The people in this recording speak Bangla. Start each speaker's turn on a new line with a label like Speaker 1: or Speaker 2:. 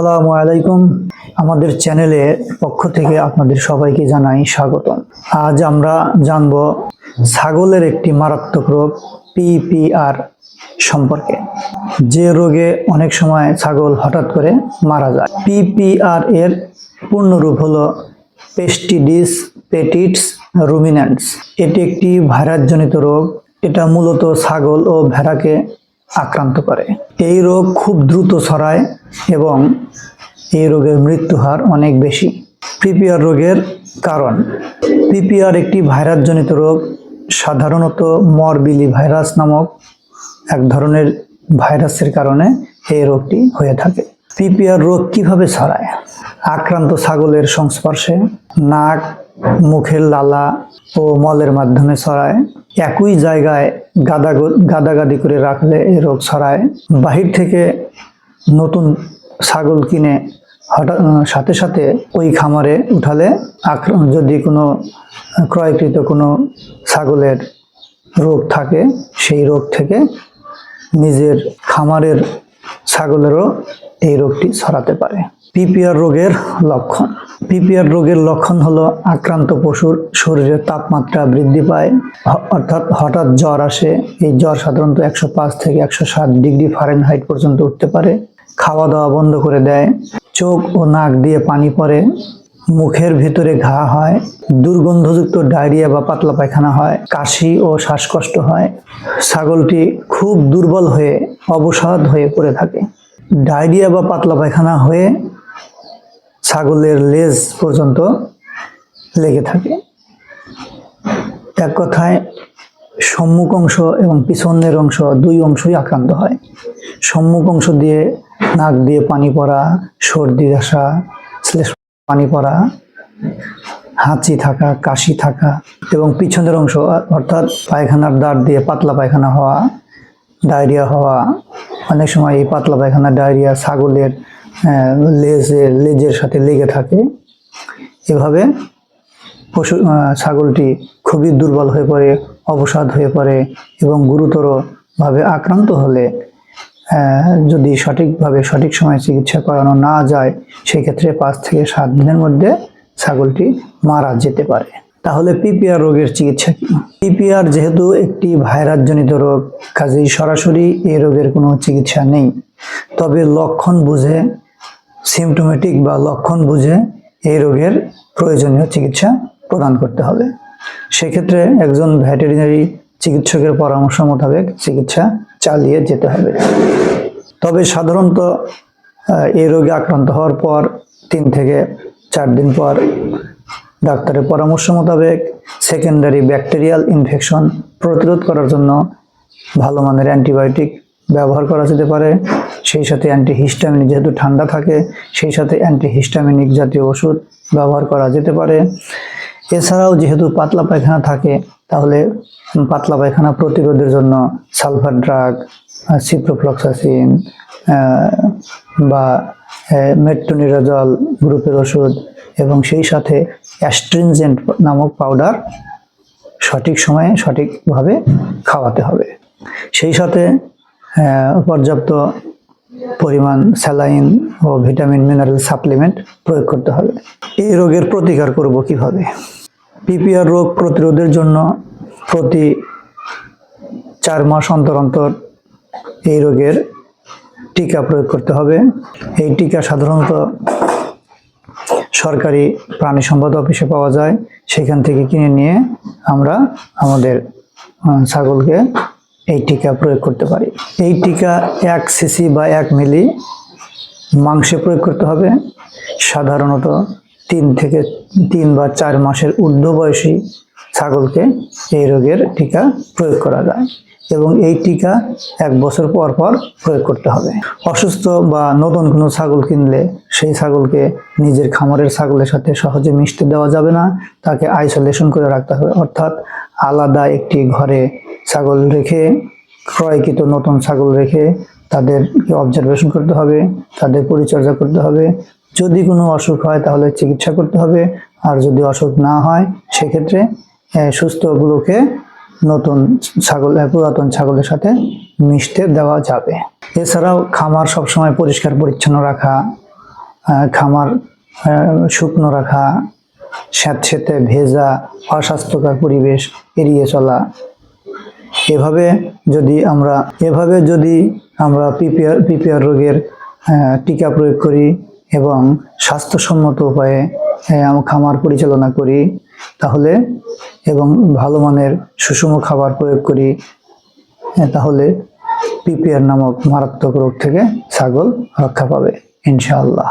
Speaker 1: আসসালামু আলাইকুম। আমাদের চ্যানেলের পক্ষ থেকে আপনাদের সবাইকে জানাই স্বাগতম। আজ আমরা জানব ছাগলের একটি মারাত্মক রোগ পিপিআর সম্পর্কে। যে রোগে অনেক সময় ছাগল হঠাৎ করে মারা যায়। পিপিআর এর পূর্ণরূপ হলো পেস্টিডিস পেটিটস রুমিন্যান্টস এটি একটি ভাইরাসজনিত রোগ। এটা মূলত ছাগল ও ভেড়াকে আক্রান্ত করে। এই রোগ খুব দ্রুত ছড়ায় এবং এই রোগের মৃত্যু হার অনেক বেশি। পিপিআর রোগের কারণ, পিপিআর একটি ভাইরাসজনিত রোগ, সাধারণত মরবিলি ভাইরাস নামক এক ধরনের ভাইরাসের কারণে এই রোগটি হয়ে থাকে। পিপিআর রোগ কীভাবে ছড়ায়? আক্রান্ত ছাগলের সংস্পর্শে নাক মুখের লালা ও মলের মাধ্যমে ছড়ায়। একই জায়গায় গাদা গাদাগাদি করে রাখলে এই রোগ ছড়ায়। বাহির থেকে নতুন ছাগল কিনে হঠাৎ, সাথে সাথে ওই খামারে উঠালে যদি কোনো ক্রয়কৃত কোনো ছাগলের রোগ থাকে, সেই রোগ থেকে নিজের খামারের ছাগলেরও এই রোগটি ছড়াতে পারে। পিপিআর রোগের লক্ষণ। পিপিআর রোগের লক্ষণ হলো আক্রান্ত পশুর শরীরের তাপমাত্রা বৃদ্ধি পায়, অর্থাৎ হঠাৎ জ্বর আসে। এই জ্বর সাধারণত একশো পাঁচ থেকে একশো সাত ডিগ্রি ফারেনহাইট পর্যন্ত উঠতে পারে খাওয়া দাওয়া বন্ধ করে দেয়, চোখ ও নাক দিয়ে পানি পড়ে, মুখের ভিতরে ঘা হয়, দুর্গন্ধযুক্ত ডায়রিয়া বা পাতলা পায়খানা হয়, কাশি ও শ্বাসকষ্ট হয়। ছাগলটি খুব দুর্বল হয়ে অবসাদ হয়ে পড়ে থাকে। ডায়রিয়া বা পাতলা পায়খানা হয়ে ছাগলের লেজ পর্যন্ত লেগে থাকে। এক কথায়, সম্মুখ অংশ এবং পিছনের অংশ দুই অংশই আক্রান্ত হয়। সম্মুখ অংশ দিয়ে নাক দিয়ে পানি পড়া, সর্দি আসা পানি পড়া, হাঁচি থাকা, কাশি থাকা এবং পিছনের অংশ, অর্থাৎ পায়খানার দাঁত দিয়ে পাতলা পায়খানা হওয়া, ডায়রিয়া হওয়া, অনেক সময় এই পাতলা পায়খানা, ডায়রিয়া, ছাগলের লেজের লেজের সাথে লেগে থাকে। এভাবে পশু ছাগলটি খুবই দুর্বল হয়ে পড়ে, অবসাদ হয়ে পড়ে এবং গুরুতরভাবে আক্রান্ত হলে যদি সঠিকভাবে সঠিক সময়ে চিকিৎসা করানো না যায়, সেক্ষেত্রে পাঁচ থেকে সাত দিনের মধ্যে ছাগলটি মারা যেতে পারে। তাহলে পিপিআর রোগের চিকিৎসা কি? পিপিআর যেহেতু একটি ভাইরাসজনিত রোগ, কাজেই সরাসরি এই রোগের কোনো চিকিৎসা নেই। তবে লক্ষণ বুঝে সিমটোমেটিক বা লক্ষণ বুঝে এই রোগের প্রয়োজনীয় চিকিৎসা প্রদান করতে হবে। সেক্ষেত্রে একজন ভেটেরিনারি চিকিৎসকের পরামর্শ মোতাবেক চিকিৎসা চালিয়ে যেতে হবে। তবে সাধারণত এই রোগে আক্রান্ত হওয়ার পর, তিন থেকে চার দিন পর ডাক্তারের পরামর্শ মোতাবেক সেকেন্ডারি ব্যাকটেরিয়াল ইনফেকশন প্রতিরোধ করার জন্য ভালো মানের অ্যান্টিবায়োটিক ব্যবহার করা যেতে পারে। সেই সাথে অ্যান্টিহিস্টামিন যেহেতু ঠান্ডা থাকে, সেই সাথে অ্যান্টিহিস্টামিনিক জাতীয় ওষুধ ব্যবহার করা যেতে পারে। এছাড়াও যেহেতু পাতলা পায়খানা থাকে, তাহলে পাতলা পায়খানা প্রতিরোধের জন্য সালফার ড্রাগ সিপ্রোফ্লক্সাসিন বা মেট্রোনিরাজল গ্রুপের ওষুধ এবং সেই সাথে অ্যাস্ট্রিনজেন্ট নামক পাউডার সঠিক সময়ে সঠিকভাবে খাওয়াতে হবে। সেই সাথে পর্যাপ্ত পরিমাণ স্যালাইন ও ভিটামিন মিনারেল সাপ্লিমেন্ট প্রয়োগ করতে হবে। এই রোগের প্রতিকার করব কীভাবে? পিপিআর রোগ প্রতিরোধের জন্য প্রতি চার মাস অন্তর অন্তর এই রোগের টিকা প্রয়োগ করতে হবে। এই টিকা সাধারণত সরকারি প্রাণী সম্পদ অফিসে পাওয়া যায়। সেখান থেকে কিনে নিয়ে আমরা আমাদের ছাগলকে এই টিকা প্রয়োগ করতে পারি। এই টিকা এক সিসি বা এক মিলি মাংসে প্রয়োগ করতে হবে। সাধারণত তিন থেকে তিন বা চার মাসের ঊর্ধ্ব বয়সী ছাগলকে এই রোগের টিকা প্রয়োগ করা যায়। এবং এই টিকা এক বছর পর পর প্রয়োগ করতে হবে। অসুস্থ বা নতুন কোনো ছাগল কিনলে সেই ছাগলকে নিজের খামারের ছাগলের সাথে সহজে মিশতে দেওয়া যাবে না। তাকে আইসোলেশন করে রাখতে হবে। অর্থাৎ আলাদা একটি ঘরে ছাগল রেখে, ক্রয়কৃত নতুন ছাগল রেখে তাদেরকে অবজারভেশন করতে হবে, তাদের পরিচর্যা করতে হবে। যদি কোনো অসুখ হয় তাহলে চিকিৎসা করতে হবে। আর যদি অসুখ না হয়, সেক্ষেত্রে সুস্থগুলোকে নতুন ছাগল পুরাতন ছাগলের সাথে মিশতে দেওয়া যাবে। এছাড়াও খামার সবসময় পরিষ্কার পরিচ্ছন্ন রাখা খামার শুকনো রাখা, স্যাঁতসেঁতে ভেজা, অস্বাস্থ্যকর পরিবেশ এড়িয়ে চলা। এভাবে যদি আমরা, এভাবে যদি আমরা পিপিআর পিপিআর রোগের টিকা প্রয়োগ করি এবং স্বাস্থ্যসম্মত উপায়ে খামার পরিচালনা করি তাহলে এবং ভালো মানের সুষম খাবার প্রয়োগ করি তাহলে পিপিআর নামক মারাত্মক রোগ থেকে ছাগল রক্ষা পাবে, ইনশাআল্লাহ।